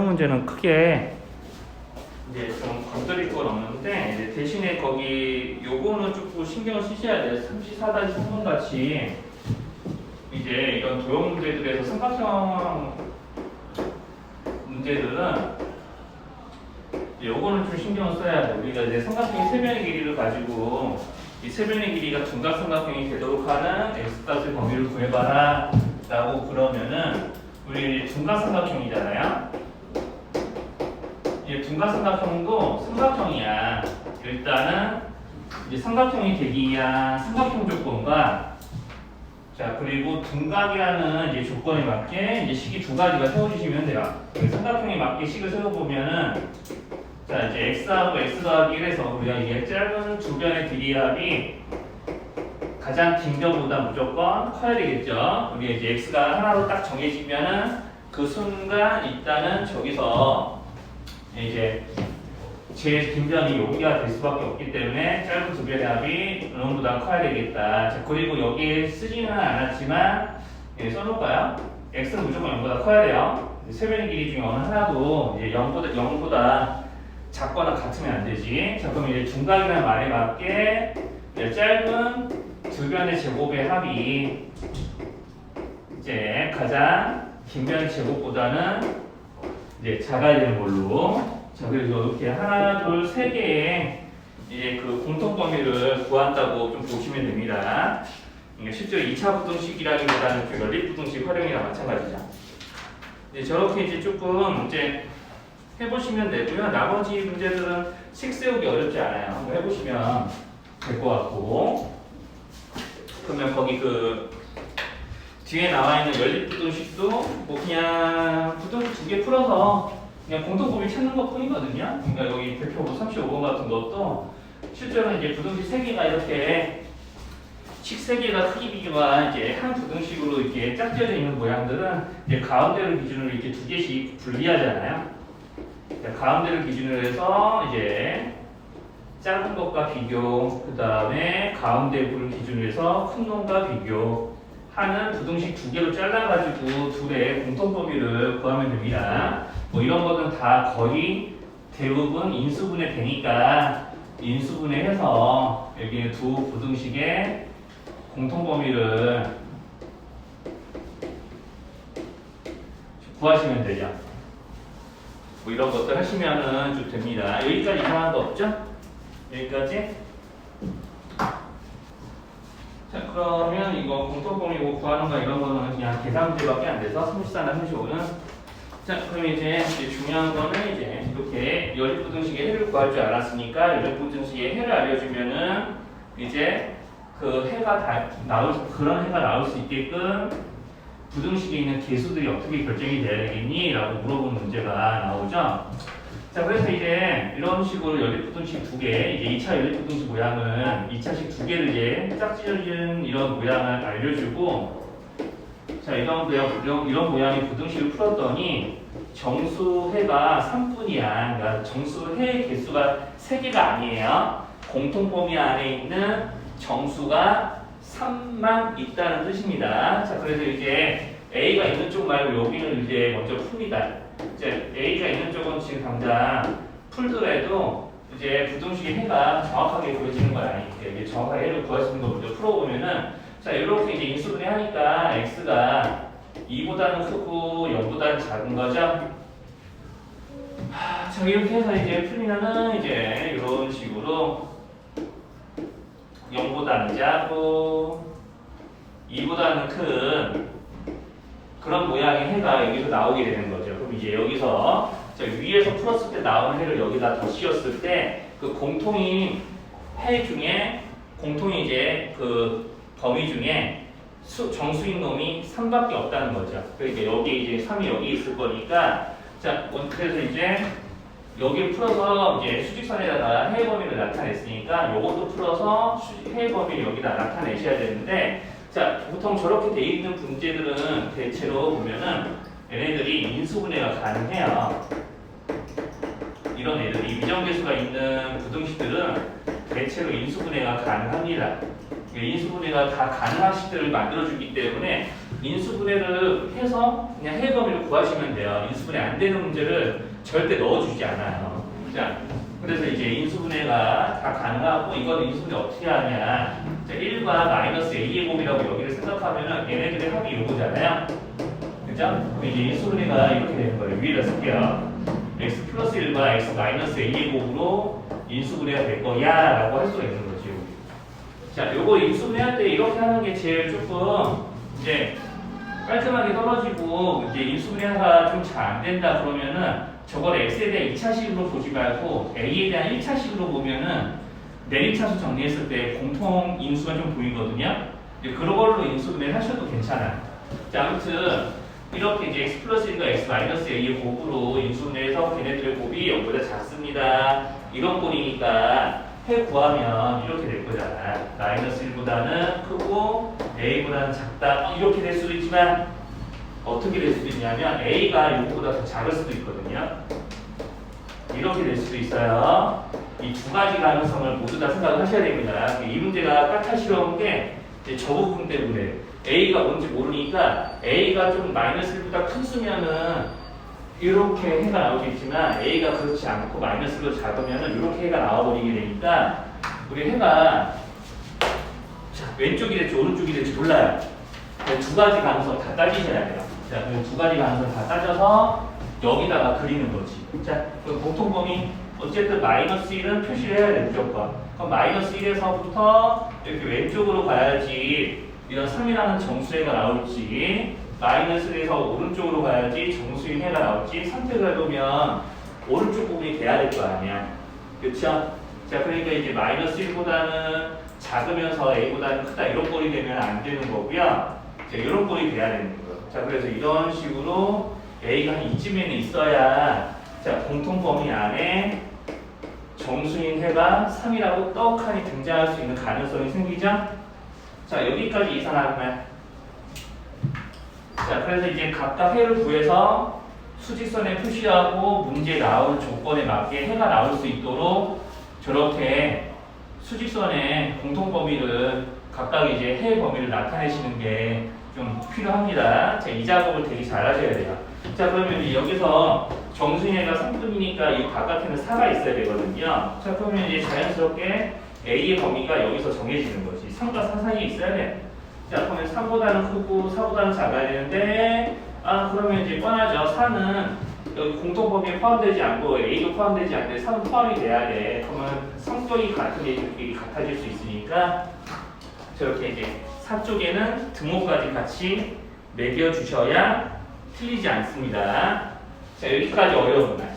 문제는 크게 이제 좀 건드릴 건 없는데 이제 대신에 거기 요거는 조금 신경을 쓰셔야 돼요. 34-3번 같이 이제 이런 도형 문제들에서 삼각형 문제들은 요거는 좀 신경을 써야 돼. 우리가 이제 삼각형의 세변의 길이를 가지고 이 세변의 길이가 둔각삼각형이 되도록 하는 x값의 범위를 구해봐라 라고 그러면은 우리 둔각삼각형이잖아요. 이 둔각삼각형도 삼각형이야. 일단은 이제 삼각형이 되기 위한 삼각형 조건과 자 그리고 둔각이라는 이제 조건에 맞게 이제 식이 두 가지가 세워주시면 돼요. 그 삼각형에 맞게 식을 세워보면은 자 이제 x하고 x 더하기 1에서 우리가 이게 짧은 두 변의 길이 합이 가장 긴 변보다 무조건 커야 되겠죠. 우리가 이제 x가 하나로 딱 정해지면은 그 순간 일단은 저기서 이제 제일 긴 변이 여기가 될 수밖에 없기 때문에 짧은 두 변의 합이 이놈보다 커야 되겠다. 자, 그리고 여기에 쓰지는 않았지만 예, 써놓을까요? x는 무조건 0보다 커야 돼요. 세 변의 길이 중에 어느 하나도 이제 0보다 0보다 작거나 같으면 안 되지. 자, 그럼 이제 중각이라는 말에 맞게 이제 짧은 두 변의 제곱의 합이 이제 가장 긴 변의 제곱보다는 이제 되는 걸로. 자, 그래서 이렇게 하나, 둘, 세 개의 이제 그 공통 범위를 구한다고 좀 보시면 됩니다. 실제로 2차 부등식이라기보다는 그 연립 부등식 활용이랑 마찬가지죠. 이제 저렇게 이제 조금 이제 해보시면 되고요. 나머지 문제들은 식 세우기 어렵지 않아요. 한번 해보시면 될 것 같고. 그러면 거기 그 뒤에 나와 있는 연립 부등식도 뭐 그냥 부등식 두 개 풀어서 그냥 공통범위 찾는 것 뿐이거든요. 그러니까 여기 대표부 35번 같은 것도 실제로는 이제 부등식 세 개가 이렇게 식세 개가 크기 비교가 이제 한 부등식으로 이렇게 짝지어져 있는 모양들은 이제 가운데를 기준으로 이렇게 두 개씩 분리하잖아요. 자, 가운데를 기준으로 해서 이제 작은 것과 비교, 그 다음에 가운데 부를 기준으로 해서 큰 놈과 비교 하는 부등식 두 개로 잘라가지고 둘의 공통 범위를 구하면 됩니다. 뭐 이런 거는 다 거의 대부분 인수분해 되니까 인수분해 해서 여기 두 부등식의 공통 범위를 구하시면 되죠. 뭐 이런 것들 하시면은 좀 됩니다. 여기까지 이상한 거 없죠? 여기까지? 자, 그러면 이거 공통범위 뭐 구하는 거 이런 거는 그냥 계산 문제밖에 안 돼서 34나 35는 자, 그럼 이제, 이제 중요한 거는 이제 이렇게 연립부등식의 해를 구할 줄 알았으니까 연립부등식의 해를 알려주면은 이제 그 해가 다 나올 수- 그런 해가 나올 수 있게끔 부등식에 있는 개수들이 어떻게 결정이 돼야 되겠니? 라고 물어보는 문제가 나오죠. 자, 그래서 이제 이런 식으로 연립부등식 두 개, 이제 2차 연립부등식 모양은 2차식 두 개를 이제 짝지어진 이런 모양을 알려주고, 자, 이런 이런, 이런 모양의 부등식을 풀었더니 정수해가 3분이야. 그러니까 정수해 개수가 3개가 아니에요. 공통 범위 안에 있는 정수가 3만 있다는 뜻입니다. 자, 그래서 이제 A가 있는 쪽 말고 여기는 이제 먼저 풉니다. 이제 A가 있는 쪽은 지금 당장 풀더라도 이제 부등식의 해가 정확하게 구해지는 건 아니니까 이게 정확하게 해를 있는 거 먼저 풀어보면은 자 이렇게 이제 인수분해 하니까 x가 2보다는 크고 0보다는 작은 거죠. 하, 자 이렇게 해서 이제 풀리면은 이제 이런 식으로 0보다는 작고 2보다는 큰 그런 모양의 해가 여기서 나오게 되는 거죠. 그럼 이제 여기서 자, 위에서 풀었을 때 나오는 해를 여기다 더 씌웠을 때 그 공통인 해 중에 공통이 이제 그 범위 중에 수, 정수인 놈이 3밖에 없다는 거죠. 그러니까 여기 이제 3이 여기 있을 거니까 자, 원- 그래서 이제 여기를 풀어서 이제 수직선에다가 해의 범위를 나타냈으니까 요것도 풀어서 수- 해의 범위를 여기다 나타내셔야 되는데 자, 보통 저렇게 돼 있는 문제들은 대체로 보면은 얘네들이 인수분해가 가능해요. 이런 애들이 미정계수가 있는 부등식들은 대체로 인수분해가 가능합니다. 인수분해가 다 가능한 식들을 만들어주기 때문에 인수분해를 해서 그냥 해외 범위를 구하시면 돼요. 인수분해 안 되는 문제를 절대 넣어주지 않아요. 자, 그래서 이제 인수분해가 다 가능하고 이거는 인수분해 어떻게 하냐. 자, 1과 마이너스 a의 곱이라고 여기를 생각하면은 얘네들의 합이 요거잖아요. 그죠? 그럼 이제 인수분해가 이렇게 되는 거예요. 위에다 쓸게요. x 플러스 1과 x 마이너스 a의 곱으로 인수분해가 될 거야 라고 할 수가 있는 거지. 자, 요거 인수분해할 때 이렇게 하는 게 제일 조금 이제 깔끔하게 떨어지고 이제 인수분해가 좀 잘 안 된다 그러면은 저걸 x에 대한 2차식으로 보지 말고 a에 대한 1차식으로 보면은 내림차수 정리했을 때 공통 인수가 좀 보이거든요. 이제 그런 걸로 인수분해 하셔도 괜찮아요. 자, 아무튼 이렇게 이제 x 플러스 1과 x 마이너스 a의 곱으로 인수분해해서 걔네들의 곱이 0보다 작습니다. 이런 꼴이니까 해 구하면 이렇게 될 거잖아. 마이너스 1보다는 크고 a보다는 작다. 어, 이렇게 될 수도 있지만 어떻게 될 수도 있냐면 a가 요거보다 더 작을 수도 있거든요. 이렇게 될 수도 있어요. 이 두 가지 가능성을 모두 다 생각을 하셔야 됩니다. 이 문제가 까탈스러운 게 저 부분 때문에 a가 뭔지 모르니까 a가 좀 마이너스 1보다 큰 수면은 이렇게 해가 나오겠지만 a가 그렇지 않고 마이너스 1로 작으면은 이렇게 해가 나와버리게 되니까 우리 해가 자, 왼쪽이 될지 오른쪽이 될지 몰라요. 그두 가지 가능성 다 따지셔야 돼요. 자, 그두 가지 가능성 다 따져서 여기다가 그리는 거지. 자, 그럼 공통범위 어쨌든 마이너스 1은 표시를 해야 돼 무조건. 그럼 마이너스 1에서부터 이렇게 왼쪽으로 가야지 이런 3이라는 정수해가 나올지 마이너스 1에서 오른쪽으로 가야지 정수인 해가 나올지 선택을 해보면 오른쪽 부분이 돼야 될 거 아니야. 그쵸? 자, 그러니까 이제 마이너스 1보다는 작으면서 a보다는 크다 이런 꼴이 되면 안 되는 거고요. 자, 이런 꼴이 돼야 되는 거예요. 자, 그래서 이런 식으로 a가 한 이쯤에는 있어야 자, 공통 범위 안에 정수인 해가 3이라고 떡하니 등장할 수 있는 가능성이 생기죠? 자, 여기까지 이상하면 자, 그래서 이제 각각 해를 구해서 수직선에 표시하고 문제에 나올 조건에 맞게 해가 나올 수 있도록 저렇게 수직선의 공통 범위를 각각 이제 해 범위를 나타내시는 게 좀 필요합니다. 자, 이 작업을 되게 잘 하셔야 돼요. 자, 그러면 이제 여기서 정수인해가 3분이니까 이 바깥에는 4가 있어야 되거든요. 자, 그러면 이제 자연스럽게 A의 범위가 여기서 정해지는 거지. 3과 4 사이에 있어야 돼. 자, 그러면 3보다는 크고 4보다는 작아야 되는데, 아, 그러면 이제 뻔하죠. 4는 여기 공통 범위에 포함되지 않고 A도 포함되지 않는데 3은 포함이 돼야 돼. 그러면 성격이 같은 애들끼리 같아질 수 있으니까 저렇게 이제 4 쪽에는 등호까지 같이 매겨 주셔야 틀리지 않습니다. 자, 여기까지 어려운 말.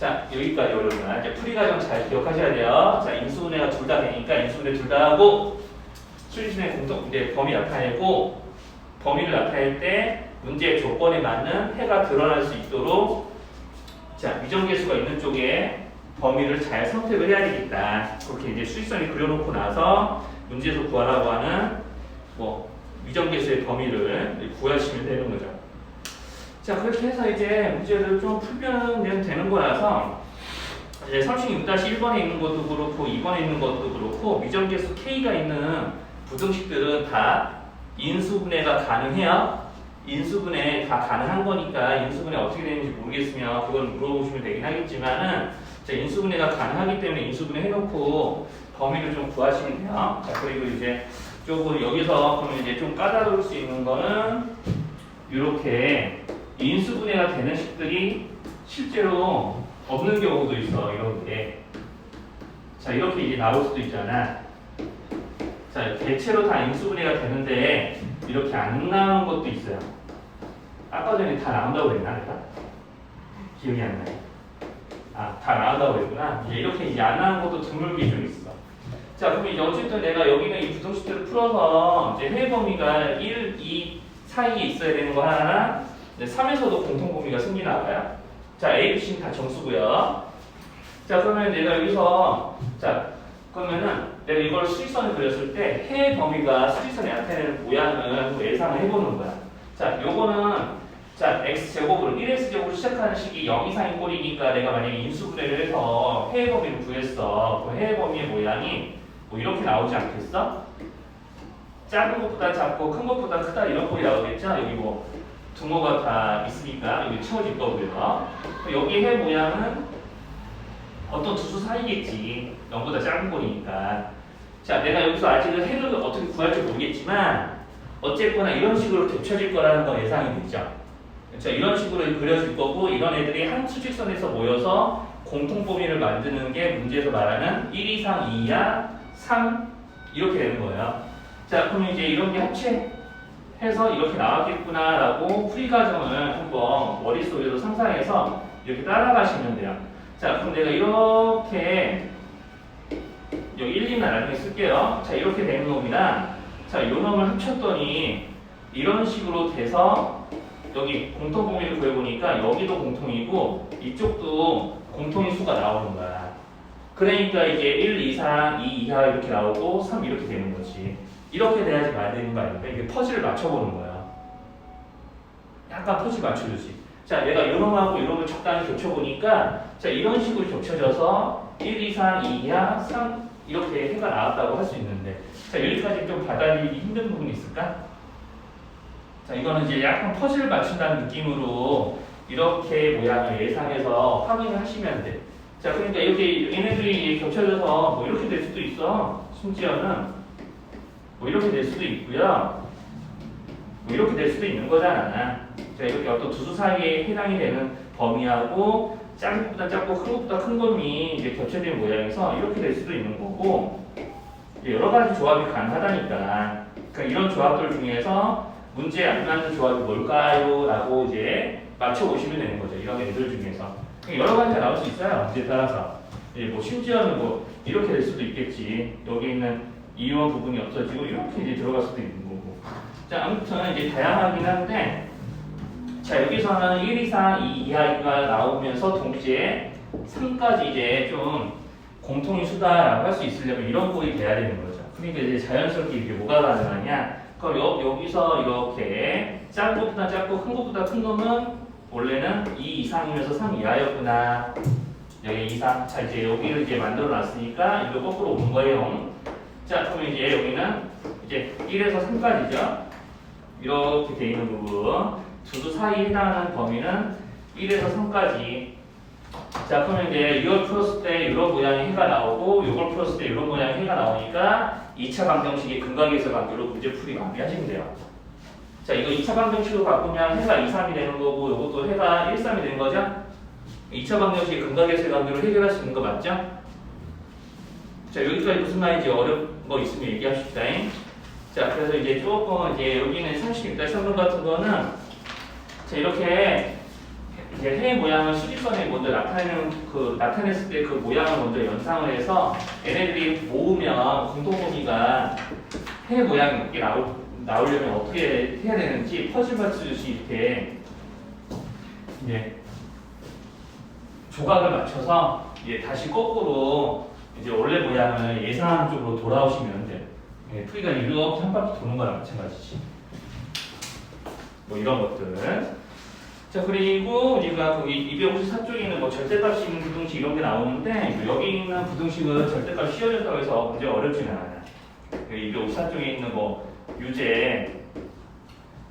자, 여기까지 어려운 말. 이제 풀이 과정 잘 기억하셔야 돼요. 자, 인수분해가 둘 다 되니까 인수분해 둘 다 하고 수리순의 공통 이제 범위 나타내고 범위를 나타낼 때 문제의 조건에 맞는 해가 드러날 수 있도록 자, 위정계수가 있는 쪽에 범위를 잘 선택을 해야 되겠다. 그렇게 이제 수직선이 그려놓고 나서 문제에서 구하라고 하는 뭐 위정계수의 범위를 구하시면 되는 거죠. 자, 그렇게 해서 이제 문제를 좀 풀면 되는 거라서 이제 36-1번에 있는 것도 그렇고 2번에 있는 것도 그렇고 위정계수 K가 있는 부등식들은 다 인수분해가 가능해요. 인수분해 다 가능한 거니까 인수분해 어떻게 되는지 모르겠으면 그걸 물어보시면 되긴 하겠지만은 자, 인수분해가 가능하기 때문에 인수분해 해놓고 범위를 좀 구하시면 돼요. 자, 그리고 이제 조금 여기서 그러면 이제 좀 까다로울 수 있는 거는 이렇게 인수분해가 되는 식들이 실제로 없는 경우도 있어. 이렇게. 자, 이렇게 이제 나올 수도 있잖아. 자, 대체로 다 인수분해가 되는데 이렇게 안 나온 것도 있어요. 아까 전에 다 나온다고 그랬나 내가? 기억이 안 나요. 아, 다 나온다고 그랬구나. 이제 이렇게 이제 안 나온 것도 드물게 좀 있어. 자, 그럼 이제 어쨌든 내가 여기는 이 부등식들을 풀어서 이제 해외 범위가 1, 2 사이에 있어야 되는 거 하나, 3에서도 공통 범위가 생기나 봐요. 자, A, B, C는 다 정수고요. 자, 그러면 내가 여기서 자, 그러면은 내가 이걸 수직선을 그렸을 때 해의 범위가 수직선에 나타내는 모양을 또 예상을 해보는 거야. 자, 요거는 자 x 제곱으로 1x 제곱으로 시작하는 식이 0 이상인 꼴이니까 내가 만약에 인수분해를 해서 해의 범위를 구했어. 그 해의 범위의 모양이 뭐 이렇게 나오지 않겠어? 작은 것보다 작고 큰 것보다 크다 이런 꼴이 나오겠죠? 여기 뭐 등호가 다 있으니까 여기 채워질 거고요. 여기 해 모양은 어떤 두 수 사이겠지. 0보다 작은 꼴이니까. 자, 내가 여기서 아직은 해를 어떻게 구할지 모르겠지만 어쨌거나 이런 식으로 겹쳐질 거라는 건 예상이 되죠. 그렇죠? 이런 식으로 그려질 거고 이런 애들이 한 수직선에서 모여서 공통 범위를 만드는 게 문제에서 말하는 1 이상 2 이하 3 이렇게 되는 거예요. 자, 그럼 이제 이런 게 합체해서 이렇게 나왔겠구나라고 풀이 과정을 한번 머릿속에서 상상해서 이렇게 따라가시면 돼요. 자, 그럼 내가 이렇게 여기 1, 2는 나중에 쓸게요. 자, 이렇게 되는 놈이랑 자, 요 놈을 합쳤더니 이런 식으로 돼서 여기 공통 범위를 구해보니까 여기도 공통이고 이쪽도 공통인 수가 나오는 거야. 그러니까 이게 1 이상, 2 이하 이렇게 나오고 3 이렇게 되는 거지. 이렇게 돼야지 말되는 거 아닙니까? 이게 퍼즐을 맞춰보는 거야. 약간 퍼즐 맞춰주지. 자, 얘가 요놈하고 요놈을 적당히 겹쳐보니까 자, 이런 식으로 겹쳐져서 1 이상, 2 이하, 3 이렇게 해가 나왔다고 할 수 있는데 자, 여기까지 좀 받아들이기 힘든 부분이 있을까? 자, 이거는 이제 약간 퍼즐을 맞춘다는 느낌으로 이렇게 모양을 예상해서 확인을 하시면 돼. 자, 그러니까 이렇게 얘네들이 겹쳐져서 뭐 이렇게 될 수도 있어. 심지어는 뭐 이렇게 될 수도 있고요. 뭐 이렇게 될 수도 있는 거잖아. 자, 이렇게 어떤 두 수 사이에 해당이 되는 범위하고 작은 것보다 작고 큰 것보다 큰 범위 이제 겹쳐진 모양에서 이렇게 될 수도 있는 거고 여러 가지 조합이 가능하다니까. 그러니까 이런 조합들 중에서 문제에 안 맞는 조합이 뭘까요? 라고 이제 맞춰보시면 되는 거죠. 이런 애들 중에서. 여러 가지가 나올 수 있어요. 문제에 따라서. 이제 뭐 심지어는 뭐 이렇게 될 수도 있겠지. 여기 있는 이원 부분이 없어지고 이렇게 이제 들어갈 수도 있는 거고. 자, 아무튼 이제 다양하긴 한데 자, 여기서는 1 이상 2 이하가 나오면서 동시에 3까지 이제 좀 공통인 수다라고 할 수 있으려면 이런 꼴이 돼야 되는 거죠. 그러니까 이제 자연스럽게 이게 뭐가 가능하냐? 그럼 여, 여기서 이렇게 작은 것보다 작고 큰 것보다 큰 놈은 원래는 2 이상이면서 3 이하였구나. 여기 이상. 자, 이제 여기를 이제 만들어 놨으니까 이거 거꾸로 오는 거예요. 자, 그러면 이제 여기는 이제 1에서 3까지죠. 이렇게 돼 있는 부분. 두수 사이에 해당하는 범위는 1에서 3까지. 자, 그러면 이제 이걸 풀었을 때 이런 모양의 해가 나오고 이걸 풀었을 때 이런 모양의 해가 나오니까 2차 방정식의 근각에서 관계로 문제 풀이 마무리하시면 돼요. 자, 이거 2차 방정식으로 바꾸면 해가 2, 3이 되는 거고 이것도 해가 1, 3이 되는 거죠? 2차 방정식의 근각에서의 관계로 해결할 수 있는 거 맞죠? 자, 여기까지 무슨 말인지 어려운 거 있으면 얘기합시다. 자, 그래서 이제 조금 이제 여기는 30m 성분 같은 거는 자, 이렇게 이제 해 모양을 수직선에 먼저 나타내는 그 나타냈을 때 그 모양을 먼저 연상을 해서 얘네들이 모으면 공통 범위가 해 모양이 이렇게 나올 나오려면 어떻게 해야 되는지 퍼즐 맞추듯이 이렇게 이제 조각을 맞춰서 이제 다시 거꾸로 이제 원래 모양을 예상하는 쪽으로 돌아오시면 돼요. 예, 풀이가 이렇게 한 바퀴 도는 거랑 마찬가지지. 뭐 이런 것들. 자 그리고 우리가 거기 254쪽에 있는 뭐 절대값이 있는 부등식 이런 게 나오는데 여기 있는 부등식은 절대값 씌워졌다고 해서 문제 어렵지는 않아요. 254쪽에 있는 뭐 유제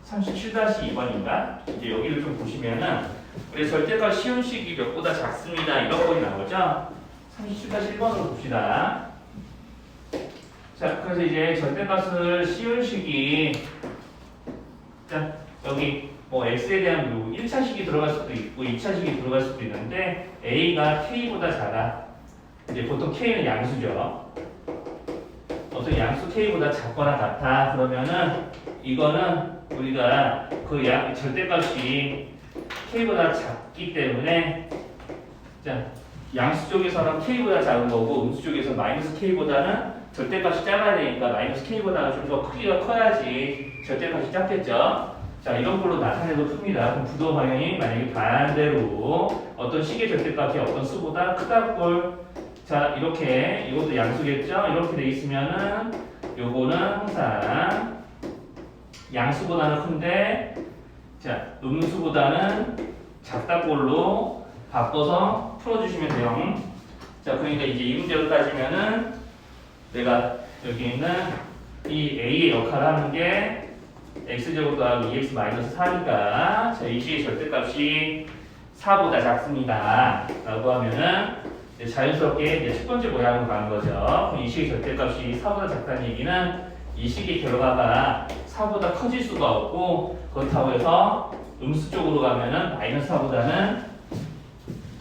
37-2번인가 이제 여기를 좀 보시면은 우리 절대값 시험식이 몇보다 작습니다 이런 거이 나오죠. 37-1번으로 봅시다. 자 그래서 이제 절대값을 시험식이 자 여기 뭐 x에 대한 묘 1차식이 들어갈 수도 있고 2차식이 들어갈 수도 있는데 a가 k보다 작아. 이제 보통 k는 양수죠. 어떤 양수 k보다 작거나 같아. 그러면은 이거는 우리가 그 양, 절대값이 k보다 작기 때문에 자 양수 쪽에서는 k보다 작은 거고 음수 쪽에서 마이너스 k보다는 절대값이 작아야 되니까 마이너스 k보다 좀더 크기가 커야지 절대값이 작겠죠. 자 이런 걸로 나타내도 큽니다. 그럼 부도 방향이 만약에 반대로 어떤 식의 절대값이 어떤 수보다 크다 꼴. 자 이렇게 이것도 양수겠죠. 이렇게 돼 있으면은 요거는 항상 양수보다는 큰데 자 음수보다는 작다 꼴로 바꿔서 풀어주시면 돼요. 자 그러니까 이제 이 문제로 따지면은 내가 여기 있는 이 A의 역할을 하는 게 x제곱 더하기 2x 마이너스 4니까 자, 이 식의 절대값이 4보다 작습니다. 라고 하면은 이제 자연스럽게 이제 첫 번째 모양으로 가는 거죠. 그럼 이 식의 절대값이 4보다 작다는 얘기는 이 식의 결과가 4보다 커질 수가 없고 그렇다고 해서 음수 쪽으로 가면은 마이너스 4보다는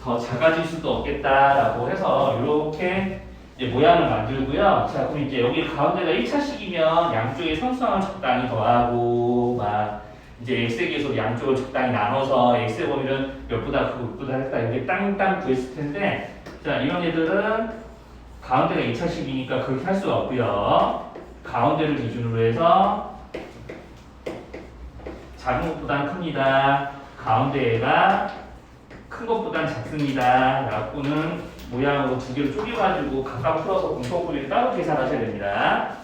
더 작아질 수도 없겠다라고 해서 이렇게 이제 모양을 만들고요. 자, 그럼 이제 여기 가운데가 1차식이면 양쪽의 선수항을 적당히 더하고 막 이제 x의 계속 양쪽을 적당히 나눠서 x의 범위는 몇보다 크고 몇보다 했다 이렇게 땅땅 구했을 텐데 자, 이런 애들은 가운데가 2차식이니까 그렇게 할 수가 없고요. 가운데를 기준으로 해서 작은 것보단 큽니다. 가운데 애가 큰 것보단 작습니다. 라고는 모양으로 두 개를 쪼개가지고 각각 풀어서 공통분리를 따로 계산하셔야 됩니다.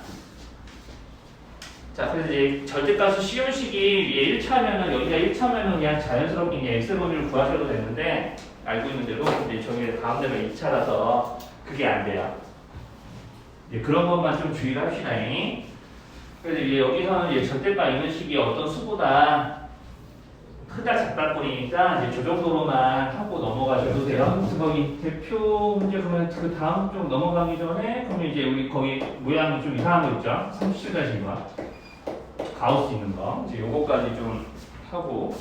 자, 그래서 이제 절대값수 시험식이 위에 1차면은 여기가 1차면은 그냥 자연스럽게 그냥 x 범위를 구하셔도 되는데 알고 있는 대로 이제 저기 가운데가 2차라서 그게 안 돼요. 이제 그런 것만 좀 주의를 합시다. 그래서 이제 여기서는 이제 절대값 있는 식이 어떤 수보다 크다 작다 꼴이니까 이제 저 정도로만 하고 넘어가셔도 돼요. 그래서 거기 대표 문제 보면 그 다음 쪽 넘어가기 전에 그러면 이제 우리 거기 모양이 좀 이상한 거 있죠? 37가지 거 가우스 있는 거. 이제 요거까지 좀 하고.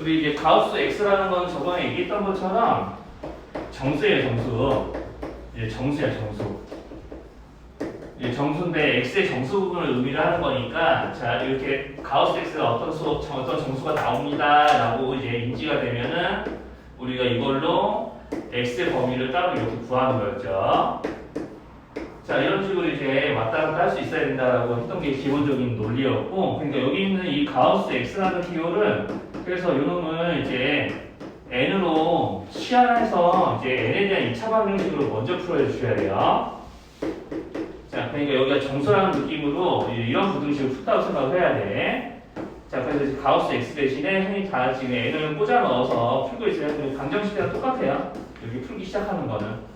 우리 이제 가우스 x라는 건 저번에 얘기했던 것처럼 정수예요 정수. 이제 정수야 정수 이제 정수인데 x의 정수 부분을 의미를 하는 거니까 자 이렇게 가우스 x가 어떤 수 어떤 정수가 나옵니다라고 이제 인지가 되면은 우리가 이걸로 x의 범위를 따로 이렇게 구하는 거였죠. 자 이런 식으로 이제 왔다 갔다 할 수 있어야 된다라고 했던 게 기본적인 논리였고 그러니까 여기 있는 이 가우스 x라는 기호를 그래서 이놈을 이제 n으로 치환해서 이제 n에 대한 2차 방정식으로 먼저 풀어 주셔야 돼요. 자, 그러니까 여기가 정수라는 느낌으로 이런 부등식을 푼다고 생각을 해야 돼. 자, 그래서 가우스 x 대신에 흔히 다 지금 n을 꽂아 넣어서 풀고 있어요. 방정식이랑 똑같아요. 여기 풀기 시작하는 거는.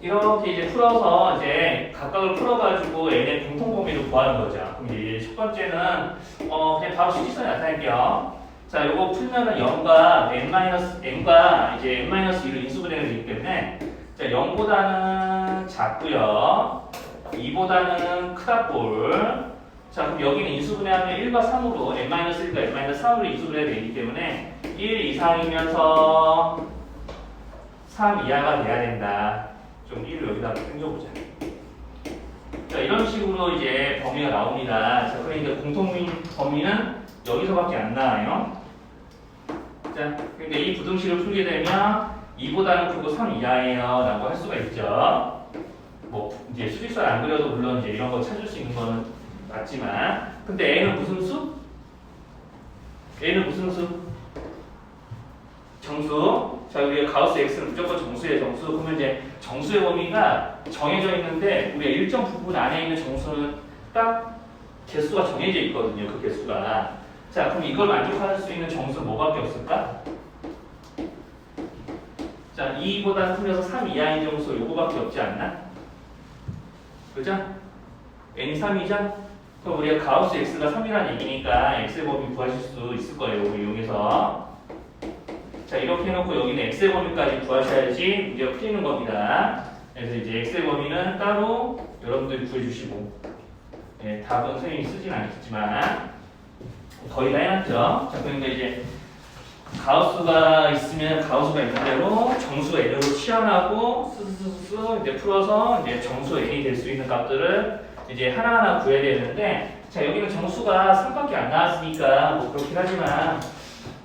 이렇게 이제 풀어서 이제 각각을 풀어가지고 n의 공통 범위를 구하는 거죠. 그럼 이제 첫 번째는 어 그냥 바로 수직선이 나타낼게요. 자, 요거 풀면은 0과 n-n과 이제 n-1을 인수분해가 되기 때문에 자, 0보다는 작고요. 2보다는 크다 볼. 자, 그럼 여기는 인수분해하면 1과 3으로 n-1과 n-3으로 인수분해가 되기 때문에 1 이상이면서 3 이하가 돼야 된다. 좀 1을 여기다 당겨보자. 자, 이런 식으로 이제 범위가 나옵니다. 자, 그러니까 공통인 범위는 여기서밖에 안 나와요. 자, 그러니까 이 부등식을 풀게 되면 2보다는 크고 3 이하예요 라고 할 수가 있죠 뭐 이제 수직선 안 그려도 물론 이제 이런 거 찾을 수 있는 거는 맞지만 근데 A는 무슨 수? A는 무슨 수? 정수 자 우리가 가우스 X는 무조건 정수의 정수 그러면 이제 정수의 범위가 정해져 있는데 우리가 일정 부분 안에 있는 정수는 딱 개수가 정해져 있거든요 그 개수가 자 그럼 이걸 만족할 수 있는 정수는 뭐밖에 없을까? 자, 2보다 크면서 3 이하인 정수 요거밖에 없지 않나? 그죠? n이 3이죠? 그럼 우리가 가우스 x가 3이라는 얘기니까 x의 범위 구하실 수 있을 거예요. 이거 이용해서. 자, 이렇게 해놓고 여기는 x의 범위까지 구하셔야지 문제가 풀리는 겁니다. 그래서 이제 x의 범위는 따로 여러분들이 구해주시고 예, 답은 선생님이 쓰진 않겠지만 거의 다 해놨죠. 자, 그러니까 이제 가우스가 있으면 가우스가 있는 대로 정수 n으로 치환하고 스스스스 이제 풀어서 이제 정수 n이 될 수 있는 값들을 이제 하나하나 구해야 되는데 자 여기는 정수가 3밖에 안 나왔으니까 뭐 그렇긴 하지만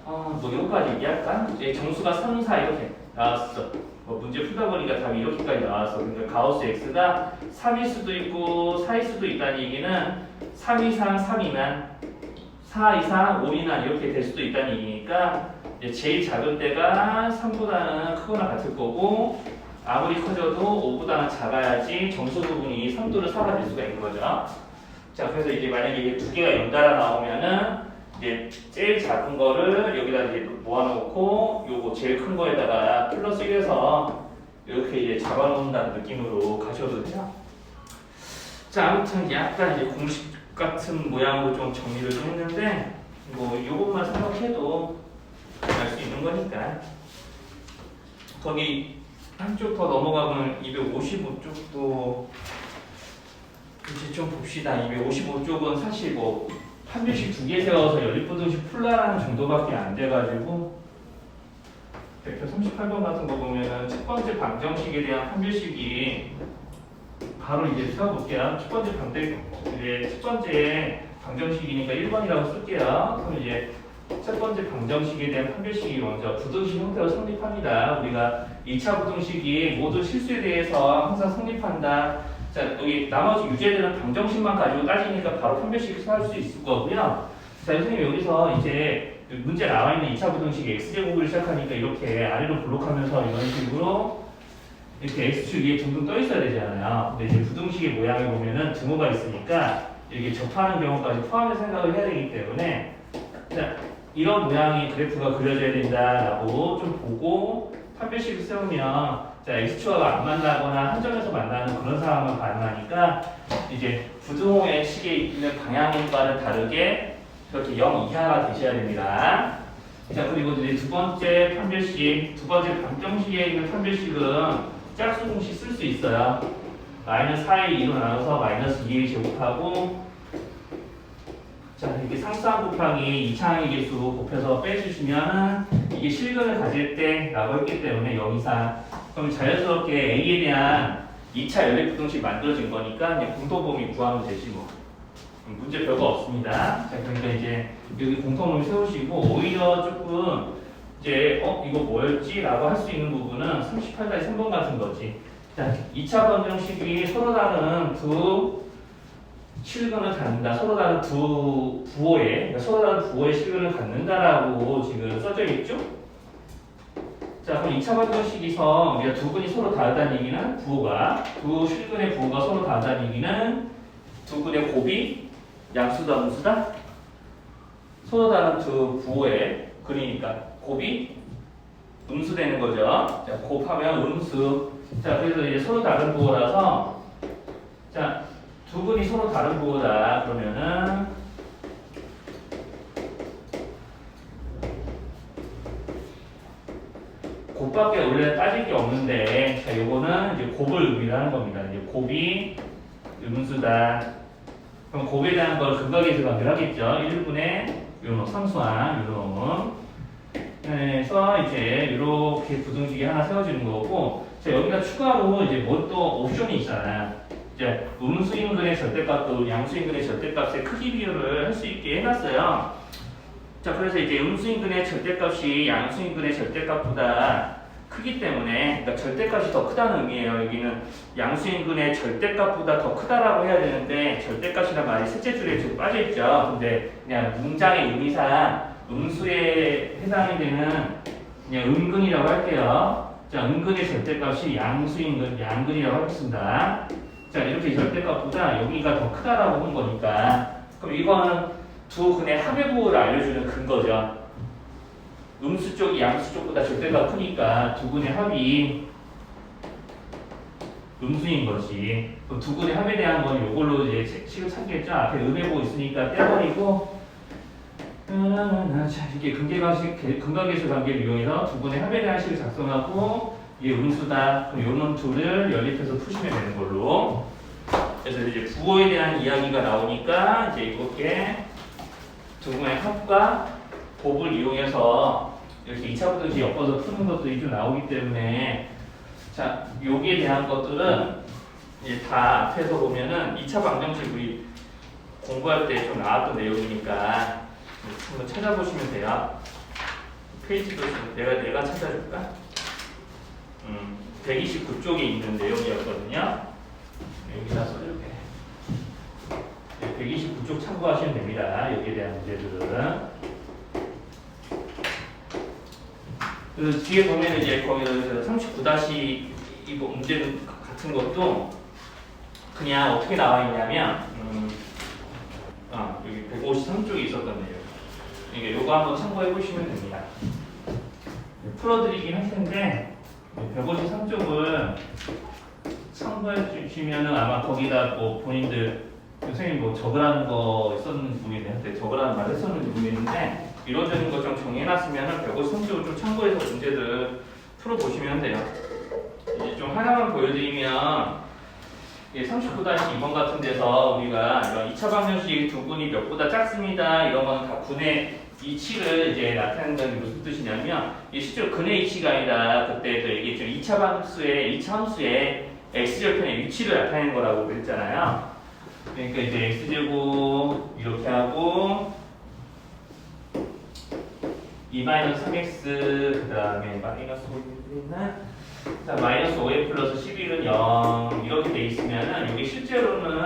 어뭐 이거까지 얘기할까? 이제 정수가 3, 4 이렇게 나왔어 뭐 문제 풀다 보니까 답이 이렇게까지 나왔어 그러니까 가우스 x가 3일 수도 있고 4일 수도 있다는 얘기는 3 이상 3 미만 4 이상 5 미만 이렇게 될 수도 있다는 얘기니까 이제 제일 작은 때가 3보다는 크거나 같을 거고 아무리 커져도 5보다는 작아야지 정수 부분이 3도를 사라질 수가 있는 거죠. 자, 그래서 이제 만약에 이게 두 개가 연달아 나오면은 이제 제일 작은 거를 여기다 이제 모아놓고 요거 제일 큰 거에다가 플러스 1해서 이렇게 이제 잡아놓는다는 느낌으로 가셔도 돼요. 자 아무튼 약간 이제 공식 같은 모양으로 좀 정리를 좀 했는데 뭐 이것만 생각해도 알 수 있는 거니까 거기 한쪽 더 넘어가면 255쪽도 이제 좀 봅시다. 255쪽은 사실 뭐 판별식 두 개 세워서 연립부등식 풀라는 정도밖에 안 돼가지고 138번 같은 거 보면은 첫 번째 방정식에 대한 판별식이 바로 이제 세워볼게요. 첫 번째 방정 이제 첫 번째 방정식이니까 1번이라고 쓸게요. 그럼 이제 첫 번째 방정식에 대한 판별식이 먼저 부등식 형태로 성립합니다. 우리가 2차 부등식이 모두 실수에 대해서 항상 성립한다. 자, 여기 나머지 유제되는 방정식만 가지고 따지니까 바로 판별식을 할수 있을 거고요. 자, 선생님 여기서 이제 문제 나와 있는 2차 부등식 x제곱을 시작하니까 이렇게 아래로 블록하면서 이런 식으로 이렇게 x축 위에 둥둥 떠 있어야 되잖아요. 근데 이제 부등식의 모양을 보면은 등호가 있으니까 이렇게 접하는 경우까지 포함해서 생각을 해야 되기 때문에 자, 이런 모양의 그래프가 그려져야 된다라고 좀 보고 판별식을 세우면 자, x축하가 안 만나거나 한 점에서 만나는 그런 상황을 가능하니까 이제 부등호의 식에 있는 방향과는 다르게 이렇게 0 이하가 되셔야 됩니다. 자 그리고 이제 두 번째 판별식, 두 번째 방정식에 있는 판별식은 짝수 공식 쓸 수 있어요. 마이너스 4의 2로 나눠서 마이너스 2의 제곱하고 자 이렇게 상수항 곱하기 2차항의 개수 곱해서 빼주시면 이게 실근을 가질 때라고 했기 때문에 0 이상 그럼 자연스럽게 A에 대한 2차 연립부등식 만들어진 거니까 공통범위 구하면 되지 뭐 음, 문제 별거 없습니다. 자 그러니까 이제 여기 공통범위 세우시고 오히려 조금 이제 어 이거 뭐였지라고 할 수 있는 부분은 38까지 3번 같은 거지. 자 2차 방정식이 서로 다른 두 실근을 갖는다. 서로 다른 두 부호에 그러니까 서로 다른 부호의 실근을 갖는다라고 지금 써져 있죠. 자 그럼 2차 방정식에서 우리가 두 근이 서로 다르다는 얘기는 부호가 두 실근의 부호가 서로 다르다는 얘기는 두 근의 곱이 양수다 음수다 서로 다른 두 부호의 근이니까 곱이 음수되는 거죠. 자 곱하면 음수. 자 그래서 이제 서로 다른 부호라서 자 두 근이 서로 다른 부호다 그러면은 곱밖에 원래 따질 게 없는데 자 요거는 이제 곱을 의미하는 겁니다. 이제 곱이 음수다. 그럼 곱에 대한 걸 근각에서 관계를 하겠죠. 1분의 요놈 상수항 요놈. 그래서 이제 이렇게 부등식이 하나 세워지는 거고 자 여기다 추가로 이제 뭐 또 옵션이 있잖아요. 이제 음수인근의 절대값도 양수인근의 절대값의 크기 비율을 할 수 있게 해놨어요. 자 그래서 이제 음수인근의 절대값이 양수인근의 절대값보다 크기 때문에 그러니까 절대값이 더 크다는 의미예요. 여기는 양수인근의 절대값보다 더 크다라고 해야 되는데 절대값이란 말이 셋째 줄에 지금 빠져 있죠. 근데 그냥 문장의 의미상 음수에 해당이 되는 그냥 은근이라고 할게요. 자 은근의 절대값이 양수인근 양근이라고 하겠습니다. 자 이렇게 절대값보다 여기가 더 크다라고 한 거니까 그럼 이거는 두 근의 합의부를 알려주는 근거죠. 음수 쪽이 양수 쪽보다 절대값 크니까 두 근의 합이 음수인 거지. 그럼 두 근의 합에 대한 건 이걸로 이제 식을 찾겠죠. 앞에 음해보 있으니까 떼버리고 자 이렇게 근계관식 근각계수 관계를 이용해서 두 분의 합에 대한 식을 작성하고 이게 음수다. 그럼 요런 둘을 연립해서 푸시면 되는 걸로. 그래서 이제 부호에 대한 이야기가 나오니까 이제 이렇게 두 분의 합과 곱을 이용해서 이렇게 2차 부등식 엮어서 푸는 것들이 좀 나오기 때문에 자 여기에 대한 것들은 이제 다 앞에서 보면은 2차 방정식 우리 공부할 때 좀 나왔던 내용이니까 한번 찾아보시면 돼요. 페이지도 좀 내가 내가 찾아줄까? 음, 129쪽에 있는 내용이었거든요. 여기다 써줄게. 네, 129쪽 참고하시면 됩니다. 여기에 대한 문제들은. 그 뒤에 보면 이제 거기 39다시 이거 문제 같은 것도 그냥 어떻게 나와 있냐면 음, 아 여기 153쪽에 있었던 내용. 이게 요거 한번 참고해 보시면 됩니다. 풀어드리긴 할 텐데 153쪽은 참고해 주시면은 아마 거기다 뭐 본인들 선생님 뭐 적으라는 거 있었는지 모르겠는데 적으라는 말 했었는지 모르겠는데 이루어지는 거좀 정해놨으면은 벽을 성적을 좀 참고해서 문제들 풀어보시면 돼요. 이제 좀 하나만 보여드리면 39-2번 같은 데서 우리가 이런 2차 방정식 두 분이 몇보다 작습니다. 이런 거는 다 분의 이치를 이제 나타낸다는 게 무슨 뜻이냐면 이 실제로 근의 이치가 아니라 그때도 얘기했죠. 2차 방수의 2차 함수의 x절편의 위치를 나타내는 거라고 그랬잖아요. 그러니까 이제 x제곱 이렇게 하고 2 마이너스 3x 그 다음에 마이너스 5는 자 마이너스 5a 플러스 11은 0 이렇게 돼 있으면은 여기 실제로는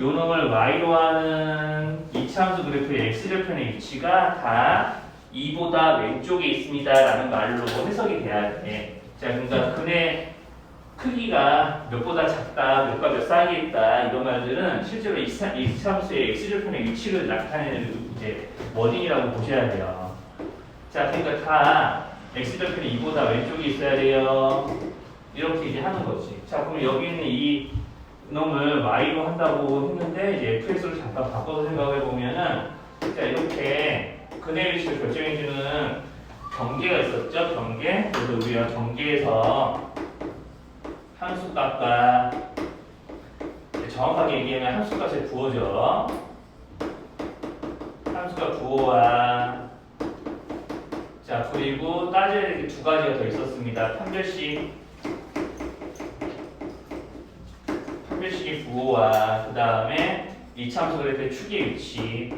요 놈을 y로 하는 이차함수 그래프의 x절편의 위치가 다 2보다 왼쪽에 있습니다 라는 말로 해석이 돼야 돼. 자 그러니까 근의 크기가 몇보다 작다, 몇과 몇 사이에 있다 이런 말들은 실제로 이차- 이차함수의 x절편의 위치를 나타내는 이제 원인이라고 보셔야 돼요. 자 그러니까 다 x절편이 2보다 왼쪽에 있어야 돼요. 이렇게 이제 하는 거지. 자 그럼 여기 있는 이 놈을 y로 한다고 했는데 이제 fx로 잠깐 바꿔서 생각해 보면은 자 이렇게 근의 위치를 결정해주는 경계가 있었죠 경계 그래서 우리가 경계에서 함수값과 정확하게 얘기하면 함수값에 부호죠 함수값 부호와 자 그리고 따져야 될 게 두 가지가 더 있었습니다 판별식 판별식의 부호와 그 다음에 이차함수 그래프의 축의 위치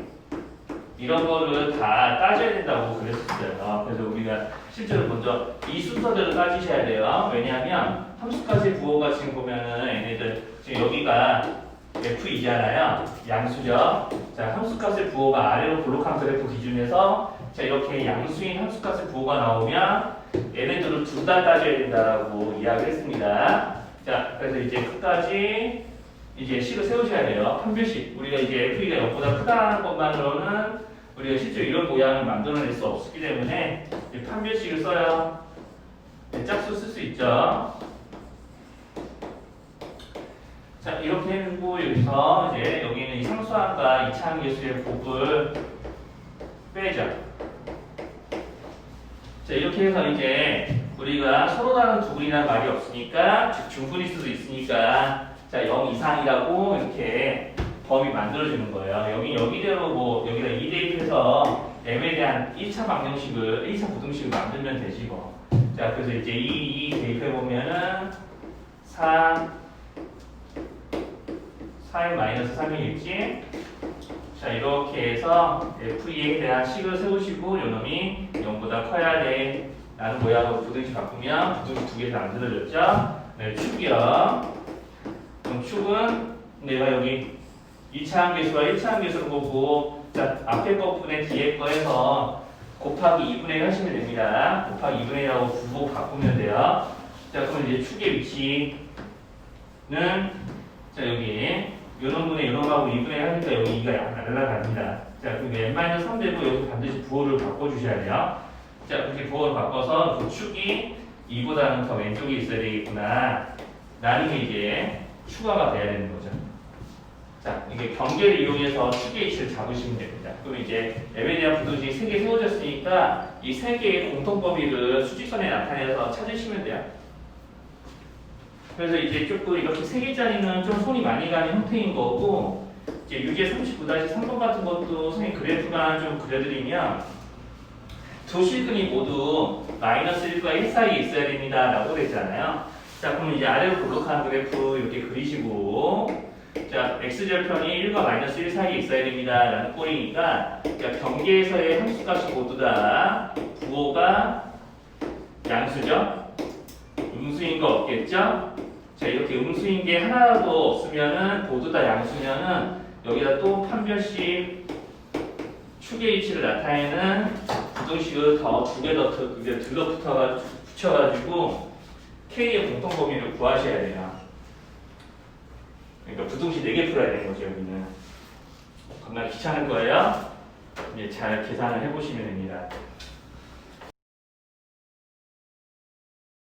이런 거를 다 따져야 된다고 그랬었어요. 그래서 우리가 실제로 먼저 이 순서대로 따지셔야 돼요. 왜냐하면 함수까지 부호가 지금 보면은 얘네들 지금 여기가 F2잖아요. 양수죠. 자, 함수값의 부호가 아래로 볼록한 그래프 기준에서 자 이렇게 양수인 함수값의 부호가 나오면 얘네들을 둘 다 따져야 된다라고 이야기했습니다. 자, 그래서 이제 끝까지 이제 식을 세우셔야 돼요. 판별식. 우리가 이제 F가 0보다 크다는 것만으로는 우리가 실제 이런 모양을 만들어낼 수 없기 때문에 이 판별식을 써요. 네, 짝수 쓸 수 있죠. 자, 이렇게 해고 여기서 이제 여기는 이 상수함과 이차함 계수의 곱을 빼죠. 자, 이렇게 해서 이제 우리가 서로 다른 두 분이라는 말이 없으니까 즉 중분일 수도 있으니까 자, 0 이상이라고 이렇게 범위 만들어주는 거예요. 여기 여기대로 뭐 여기다 2 대입해서 m에 대한 1차 방정식을 1차 부등식을 만들면 되지 뭐. 자, 그래서 이제 2, 2 대입해 보면은 4 4의 마이너스 3이겠지? 자, 이렇게 해서 F에 대한 식을 세우시고 요 놈이 0보다 커야 돼. 라는 모양으로 부등식 바꾸면 부등식 두 개가 만들어졌죠? 네, 축이요. 그럼 축은 내가 여기 2차항 계수와 1차항 계수를 보고 자, 앞에 거분의 뒤에 거 해서 곱하기 2분의 1 하시면 됩니다. 곱하기 2분의 1하고 부호 바꾸면 돼요. 자, 그럼 이제 축의 위치는 자, 여기 요놈분의 요놈하고 2분의 1 하니까 여기 2가 날라갑니다. 자, 그럼 n-3 되고 여기서 반드시 부호를 바꿔주셔야 돼요. 자, 그렇게 부호를 바꿔서 그 축이 2보다는 더 왼쪽에 있어야 되겠구나. 라는 게 이제 추가가 돼야 되는 거죠. 자, 이게 경계를 이용해서 축의 위치를 잡으시면 됩니다. 그럼 이제 대한 부등식이 3개 세워졌으니까 이 3개의 공통 범위를 수직선에 나타내서 찾으시면 돼요. 그래서 이제 조금 이렇게 3개짜리는 좀 손이 많이 가는 형태인 거고 이제 유제 39-3번 같은 것도 선생님 그래프가 좀 그려드리면 두 실근이 모두 마이너스 1과 1 사이에 있어야 됩니다. 라고 그랬잖아요. 자, 그럼 이제 아래로 볼록한 그래프 이렇게 그리시고 자, x절편이 1과 마이너스 1 사이에 있어야 됩니다. 라는 꼴이니까 그러니까 경계에서의 함수값이 모두 다 부호가 양수죠? 음수인 거 없겠죠? 자, 이렇게 음수인 게 하나도 없으면은 모두 다 양수면은 여기다 또 판별식 축의 위치를 나타내는 부등식을 더 두 개더 이제 들러붙어 붙여가지고 K의 공통 범위를 구하셔야 돼요. 그러니까 부등식 4개 풀어야 되는 거죠, 여기는. 겁나 귀찮을 거예요. 이제 잘 계산을 해보시면 됩니다.